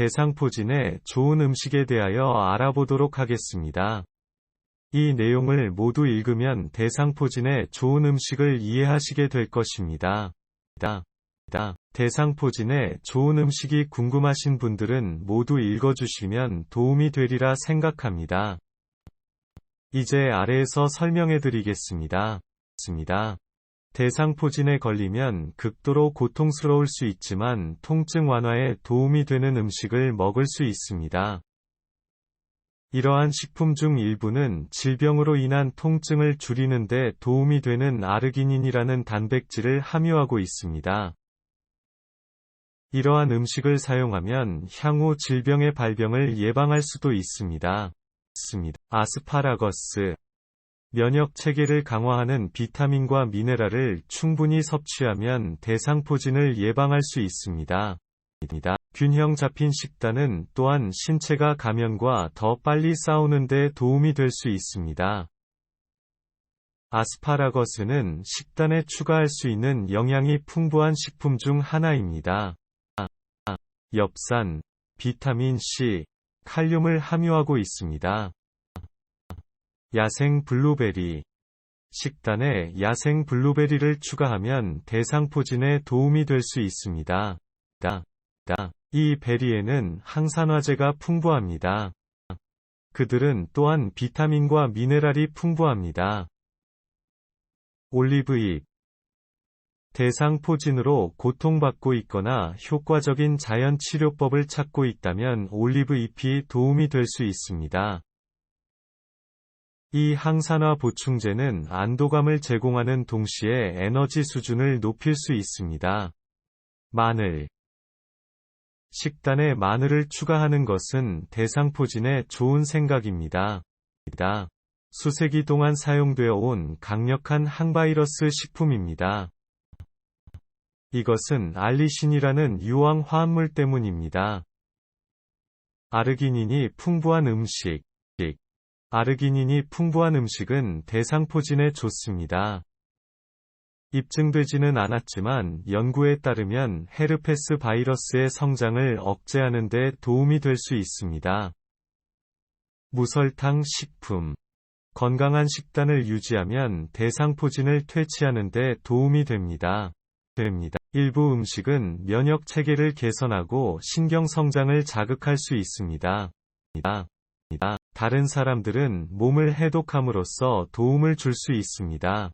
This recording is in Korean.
대상포진의 좋은 음식에 대하여 알아보도록 하겠습니다. 이 내용을 모두 읽으면 대상포진의 좋은 음식을 이해하시게 될 것입니다. 다, 다. 대상포진의 좋은 음식이 궁금하신 분들은 모두 읽어주시면 도움이 되리라 생각합니다. 이제 아래에서 설명해 드리겠습니다. 대상포진에 걸리면 극도로 고통스러울 수 있지만 통증 완화에 도움이 되는 음식을 먹을 수 있습니다. 이러한 식품 중 일부는 질병으로 인한 통증을 줄이는 데 도움이 되는 아르기닌이라는 단백질을 함유하고 있습니다. 이러한 음식을 사용하면 향후 질병의 발병을 예방할 수도 있습니다. 아스파라거스 면역 체계를 강화하는 비타민과 미네랄을 충분히 섭취하면 대상포진을 예방할 수 있습니다. 균형 잡힌 식단은 또한 신체가 감염과 더 빨리 싸우는 데 도움이 될 수 있습니다. 아스파라거스는 식단에 추가할 수 있는 영양이 풍부한 식품 중 하나입니다. 엽산, 비타민 C, 칼륨을 함유하고 있습니다. 야생 블루베리 식단에 야생 블루베리를 추가하면 대상포진에 도움이 될 수 있습니다. 다, 다. 이 베리에는 항산화제가 풍부합니다. 그들은 또한 비타민과 미네랄이 풍부합니다. 올리브잎 대상포진으로 고통받고 있거나 효과적인 자연 치료법을 찾고 있다면 올리브잎이 도움이 될 수 있습니다. 이 항산화 보충제는 안도감을 제공하는 동시에 에너지 수준을 높일 수 있습니다. 마늘 식단에 마늘을 추가하는 것은 대상포진에 좋은 생각입니다. 수세기 동안 사용되어 온 강력한 항바이러스 식품입니다. 이것은 알리신이라는 유황 화합물 때문입니다. 아르기닌이 풍부한 음식 아르기닌이 풍부한 음식은 대상포진에 좋습니다. 입증되지는 않았지만 연구에 따르면 헤르페스 바이러스의 성장을 억제하는 데 도움이 될 수 있습니다. 무설탕 식품 건강한 식단을 유지하면 대상포진을 퇴치하는 데 도움이 됩니다. 됩니다. 일부 음식은 면역 체계를 개선하고 신경 성장을 자극할 수 있습니다. 다른 사람들은 몸을 해독함으로써 도움을 줄 수 있습니다.